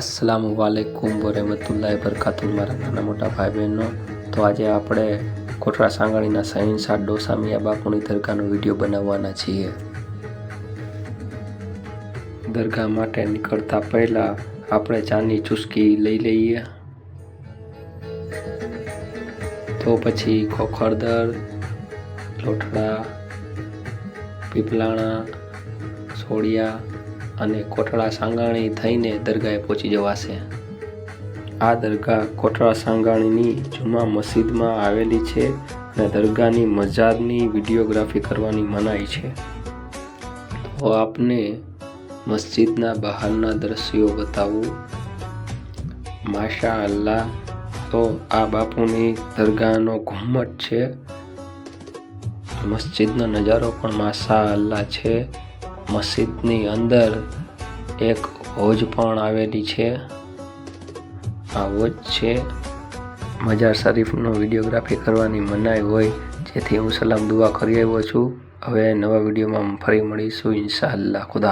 અસ્સલામુ વાલેકુમ વરહમતુલ્લાહ બરકાતુહ મારા નાના મોટા ભાઈ બહેનો તો આજે આપણે કોઠરા સાંગાણીના સહિંસા ડોસા મિયા બાપુની દરગાહનો વીડિયો બનાવવાના છીએ. દરગાહ માટે નીકળતા પહેલાં આપણે ચાની ચુસ્કી લઈ લઈએ. તો પછી ખોખરદર, લોઠડા, પીપલાણા, સોડિયા અને કોટડા સાંગાણી થઈને દરગાહે પહોંચી જવાશે. આ દરગાહ કોટડા સાંગાણીની જુમા મસ્જિદમાં આવેલી છે અને દરગાહની મજારની વિડીયોગ્રાફી કરવાની મનાઈ છે. તો આપને મસ્જિદના બહારના દ્રશ્યો બતાવું. માશા અલ્લાહ, તો આ બાપુની દરગાહનો ઘુમ્મટ છે. મસ્જિદનો નજારો પણ માશા અલ્લાહ છે. મસ્જિદની અંદર એક હોજ પણ આવેલી છે. આ હોજ છે મજાર શરીફનો વિડીયોગ્રાફી કરવાની મનાઈ હોય, જેથી હું સલામ દુઆ કરી આવ્યો છું. હવે નવા વિડીયોમાં ફરી મળીશું, ઇન્શાઅલ્લાહ. ખુદા